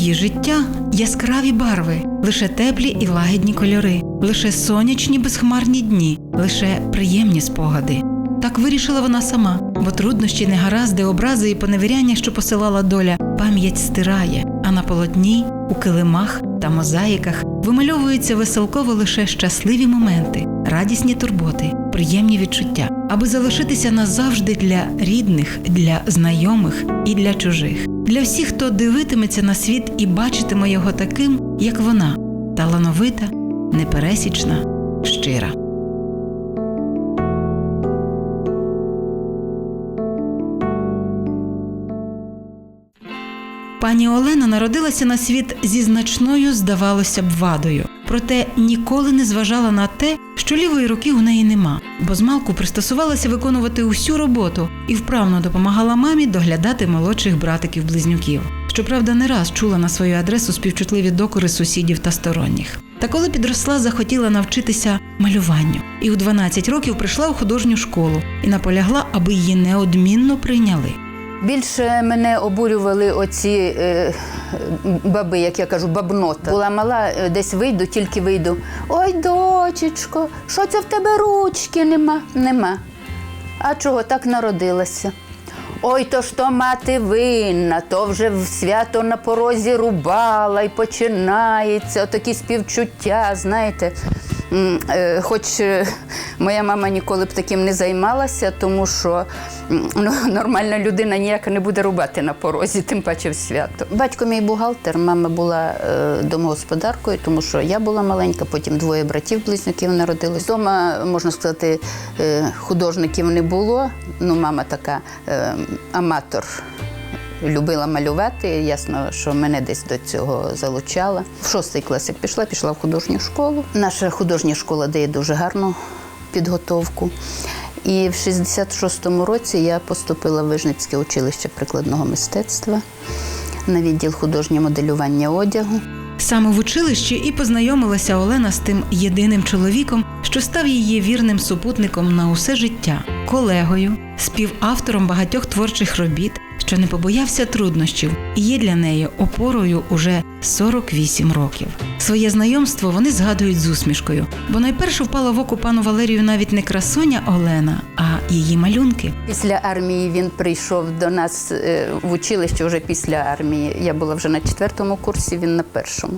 Її життя яскраві барви, лише теплі і лагідні кольори, лише сонячні безхмарні дні, лише приємні спогади. Так вирішила вона сама, бо труднощі, негаразди, образи і поневіряння, що посилала доля, пам'ять стирає, а на полотні, у килимах та мозаїках вимальовуються веселково лише щасливі моменти, радісні турботи, приємні відчуття, аби залишитися назавжди для рідних, для знайомих і для чужих, для всіх, хто дивитиметься на світ і бачитиме його таким, як вона, талановита, непересічна, щира. Пані Олена народилася на світ зі значною, здавалося б, вадою. Проте ніколи не зважала на те, що лівої руки у неї нема, бо змалку пристосувалася виконувати усю роботу і вправно допомагала мамі доглядати молодших братиків-близнюків. Щоправда, не раз чула на свою адресу співчутливі докори сусідів та сторонніх. Та коли підросла, захотіла навчитися малюванню, і у 12 років прийшла у художню школу і наполягла, аби її неодмінно прийняли. Більше мене обурювали оці е, баби, як я кажу, бабнота. Була мала, е, десь вийду, тільки вийду. Ой, дочечко, що це в тебе ручки нема? Нема. А чого так народилася? Ой, то ж то мати винна, то вже в свято на порозі рубала і починається отакі співчуття, знаєте. Е, Хоч е, моя мама ніколи б таким не займалася, тому що ну, нормальна людина ніяка не буде рубати на порозі, тим паче в свято. Батько мій бухгалтер, мама була е, домогосподаркою, тому що я була маленька, потім двоє братів-близнюків народились. Дома, можна сказати, художників не було. Ну, мама така аматор любила малювати. Ясно, що мене десь до цього залучала. В шостий клас як пішла, пішла в художню школу. Наша художня школа дає дуже гарну підготовку. І в 66-му році я поступила в Вижницьке училище прикладного мистецтва на відділ художнє моделювання одягу. Саме в училищі і познайомилася Олена з тим єдиним чоловіком, що став її вірним супутником на усе життя, колегою, співавтором багатьох творчих робіт, що не побоявся труднощів і є для неї опорою уже 48 років. Своє знайомство вони згадують з усмішкою, бо найперше впала в око пану Валерію навіть не красуня Олена, а її малюнки. Після армії він прийшов до нас е, в училище вже після армії. Я була вже на четвертому курсі, він на першому.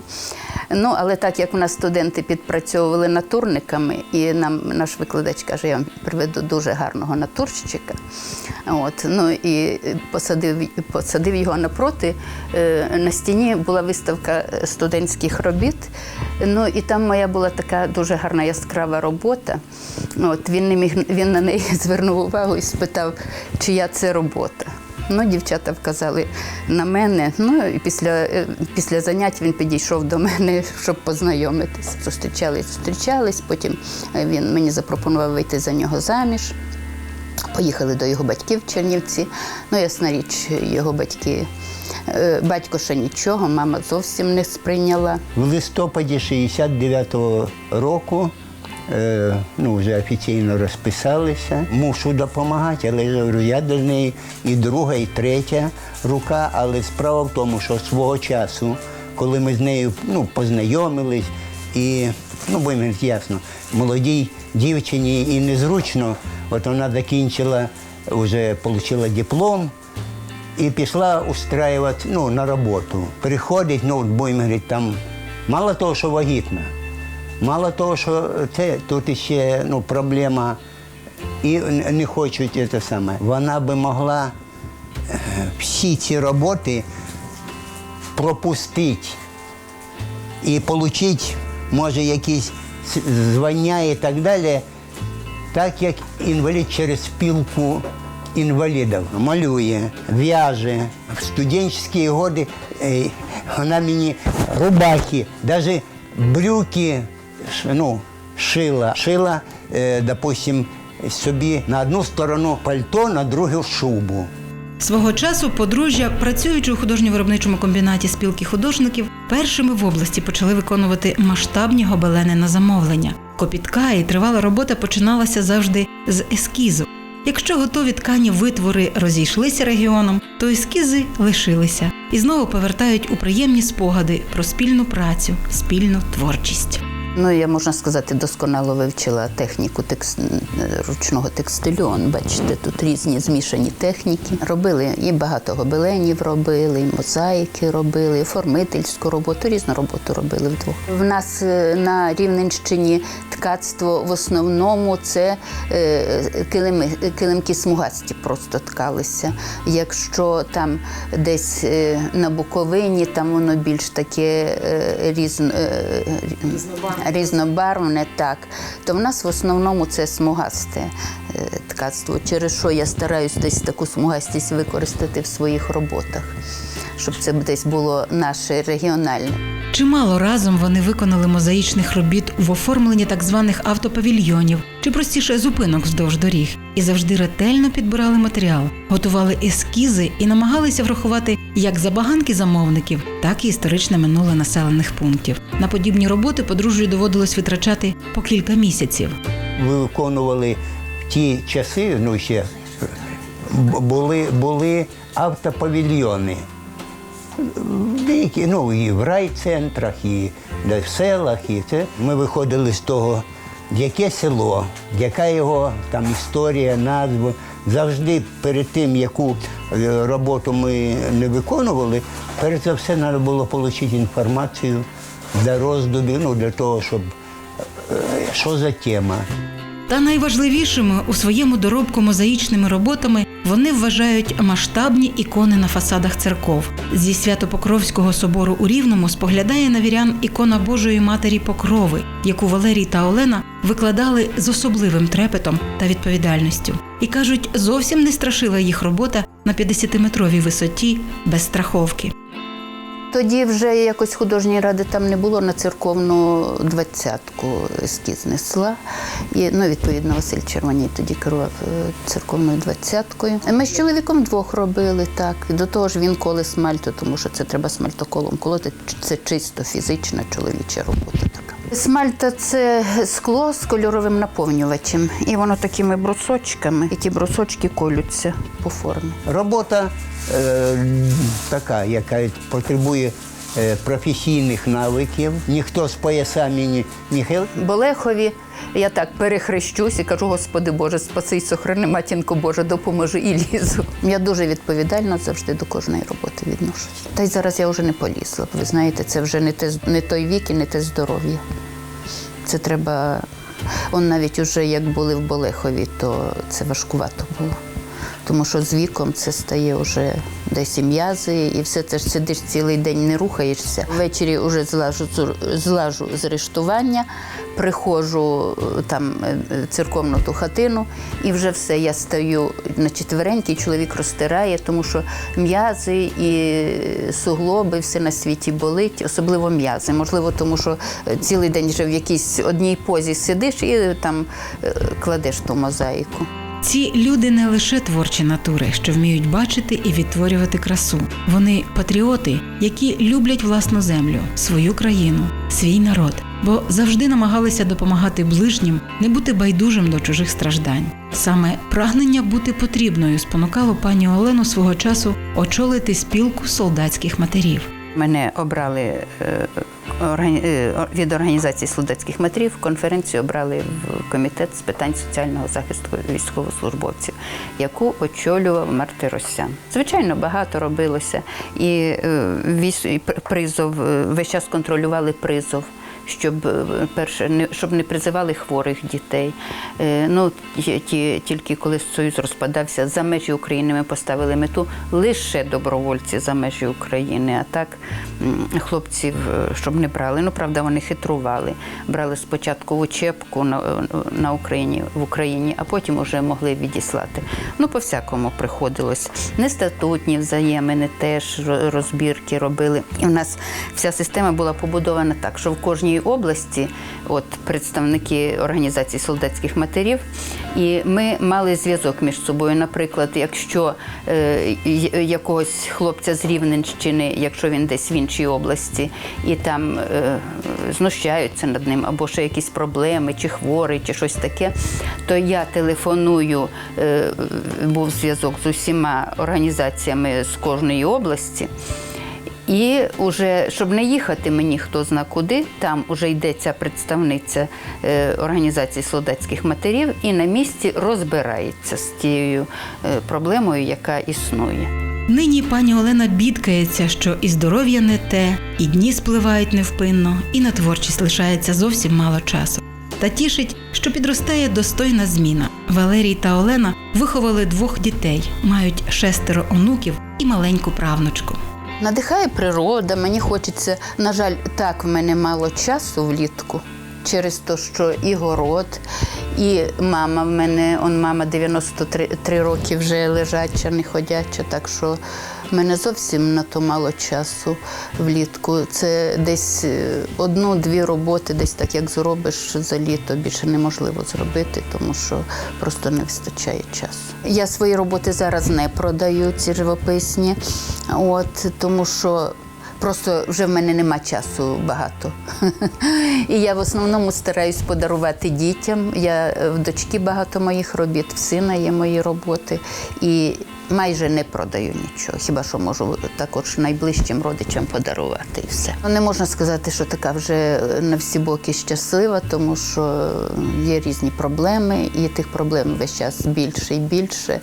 Ну, але так як у нас студенти підпрацьовували натурниками, і нам наш викладач каже, я вам приведу дуже гарного натурщика. От, ну і посадив, посадив його напроти. Е, На стіні була виставка студентських робіт. Ну і там моя була така дуже гарна яскрава робота. От, він, не міг, він на неї звернув увагу і спитав, чия це робота. Ну, дівчата вказали на мене. Ну і після, е, після занять він підійшов до мене, щоб познайомитись. Зустрічались, зустрічались. Потім е, він мені запропонував вийти за нього заміж. Поїхали до його батьків в Чернівці. Ну, ясна річ, його батьки. е, Батько ще нічого, мама зовсім не сприйняла. В листопаді 69-го року ну, вже офіційно розписалися. Мушу допомагати, але я говорю, я до неї і друга, і третя рука. Але справа в тому, що свого часу, коли ми з нею ну, познайомились, і ну, будемо ясно, молодій дівчині і незручно, от вона закінчила, вже отримала диплом. І пішла устраювати ну, на роботу. Приходить, ну, будемо говорити, там мало того, що вагітна, мало того, що це тут ще ну, проблема, і не хочуть це саме. Вона би могла е, всі ці роботи пропустити і отримати, може, якісь звання і так далі, так як інвалід через спілку інвалідів малює, в'яже. В студентські е, вона мені рубахи, навіть брюки ну, шила. Шила, е, допустим, собі на одну сторону пальто, на другу шубу. Свого часу подружжя, працюючи у художньо-виробничому комбінаті спілки художників, першими в області почали виконувати масштабні гобелени на замовлення. Копітка і тривала робота починалася завжди з ескізу. Якщо готові ткані витвори розійшлися регіоном, то ескізи лишилися. і знову повертають у приємні спогади про спільну працю, спільну творчість. Ну, я можна сказати, досконало вивчила техніку текс... ручного текстилю. Он, бачите, тут різні змішані техніки. Робили і багато гобеленів робили, і мозаїки робили, і формительську роботу, різну роботу робили вдвох. В нас е, на Рівненщині ткацтво в основному це е, килими, килимки смугасті просто ткалися. Якщо там десь е, на Буковині, там воно більш таке різно, різнобарвне, так, то в нас в основному це смугасте е, ткацтво, через що я стараюсь десь таку смугастість використати в своїх роботах, щоб це десь було наше регіональне. Чимало разом вони виконали мозаїчних робіт в оформленні так званих автопавільйонів чи простіше зупинок вздовж доріг, і завжди ретельно підбирали матеріал, готували ескізи і намагалися врахувати як забаганки замовників, так і історичне минуле населених пунктів. На подібні роботи подружжю доводилось витрачати по кілька місяців. Ви виконували ті часи, ну ще були, були автопавільйони. Деякі, ну, і в райцентрах, і в селах, і це. Ми виходили з того, яке село, яка його там історія, назва. Завжди перед тим, яку роботу ми не виконували, перш за все треба було отримати інформацію для роздумів, ну, для того, щоб е, що за тема. Та найважливішими у своєму доробку мозаїчними роботами вони вважають масштабні ікони на фасадах церков. Зі Свято-Покровського собору у Рівному споглядає на вірян ікона Божої Матері Покрови, яку Валерій та Олена викладали з особливим трепетом та відповідальністю. І кажуть, зовсім не страшила їх робота на 50-метровій висоті без страховки. Тоді вже якось художньої ради там не було на церковну двадцятку ескіз несла. І, ну, відповідно, Василь Червоній тоді керував е, церковною двадцяткою. Ми з чоловіком двох робили так. До того ж він коли смальту, тому що це треба смальтоколом колоти. Це чисто фізична чоловіча робота. Смальта це скло з кольоровим наповнювачем. І воно такими брусочками, і ті брусочки колються по формі. Робота е, така, яка потребує професійних навиків. Ніхто з поясами ні, ні. Болехові я так перехрещусь і кажу, Господи Боже, спаси й сохрани, матінко Боже, допоможи і лізу. Я дуже відповідально завжди до кожної роботи відношусь. Та й зараз я вже не полізла. Ви знаєте, це вже не, те, не той вік і не те здоров'я. Це треба. Он навіть уже як були в Болехові, то це важкувато було. Тому що з віком це стає вже десь м'язи, і все це ж сидиш цілий день, не рухаєшся. Ввечері вже злажу, злажу з рештування, приходжу е, там е, церковну ту хатину, і вже все. Я стою на четвереньки, чоловік розтирає, тому що м'язи і суглоби, все на світі болить, особливо м'язи. Можливо, тому що е, цілий день вже в якійсь одній позі сидиш і там кладеш ту мозаїку. Ці люди не лише творчі натури, що вміють бачити і відтворювати красу. Вони патріоти, які люблять власну землю, свою країну, свій народ, бо завжди намагалися допомагати ближнім, не бути байдужим до чужих страждань. Саме прагнення бути потрібною спонукало пані Олену свого часу очолити спілку солдатських матерів. Мене обрали е, е, від організації солдатських матерів. Конференцію обрали в комітет з питань соціального захисту військовослужбовців, яку очолював Мартиросян. Звичайно, багато робилося, і е, призов весь час контролювали призов. Щоб е, перше не щоб не призивали хворих дітей. Е, Ну ті, ті- тільки коли Союз розпадався за межі України, ми поставили мету лише добровольці за межі України. А так хлопців, е, щоб не брали. Ну правда, вони хитрували. Брали спочатку в учебку на, на Україні в Україні, а потім вже могли відіслати. Ну, по всякому приходилось. Нестатутні взаємини теж розбірки робили. І в нас вся система була побудована так, що в кожній області, от представники організації солдатських матерів, і ми мали зв'язок між собою. Наприклад, якщо е, якогось хлопця з Рівненщини, якщо він десь в іншій області, і там е, знущаються над ним, або ще якісь проблеми, чи хворий, чи щось таке, то я телефоную, е, був зв'язок з усіма організаціями з кожної області. І уже, щоб не їхати мені хто зна куди, там уже йде ця представниця е, організації солдатських матерів і на місці розбирається з тією е, проблемою, яка існує. Нині пані Олена бідкається, що і здоров'я не те, і дні спливають невпинно, і на творчість лишається зовсім мало часу. Та тішить, що підростає достойна зміна. Валерій та Олена виховали двох дітей, мають шестеро онуків і маленьку правнучку. Надихає природа, мені хочеться, на жаль, так в мене мало часу влітку. Через те, що і город, і мама в мене, он мама 93 роки вже лежача, не ходяча, так що в мене зовсім на то мало часу влітку. Це десь е, одну-дві роботи, десь так як зробиш за літо, більше неможливо зробити, тому що просто не вистачає часу. Я свої роботи зараз не продаю, ці живописні, от, тому що Просто вже в мене нема часу багато. І я в основному стараюсь подарувати дітям. Я е, в дочки багато моїх робіт, в сина є мої роботи. І майже не продаю нічого. Хіба що можу також найближчим родичам подарувати і все. Ну, Не можна сказати, що така вже е, на всі боки щаслива, тому що є різні проблеми, і тих проблем весь час більше і більше.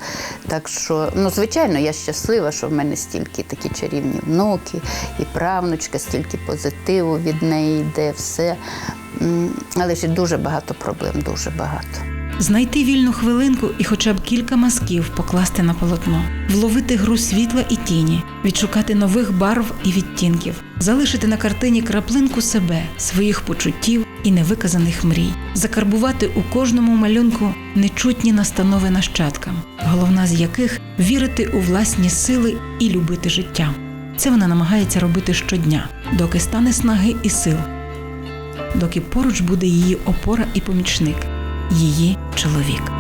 Так що, ну звичайно, я щаслива, що в мене стільки такі чарівні внуки і правнучка, стільки позитиву від неї йде все. Але і дуже багато проблем, дуже багато. Знайти вільну хвилинку і хоча б кілька мазків покласти на полотно, вловити гру світла і тіні, відшукати нових барв і відтінків, залишити на картині краплинку себе, своїх почуттів і невиказаних мрій, закарбувати у кожному малюнку нечутні настанови нащадкам, головна з яких вірити у власні сили і любити життя. Це вона намагається робити щодня, доки стане снаги і сил, доки поруч буде її опора і помічник. Її чоловік.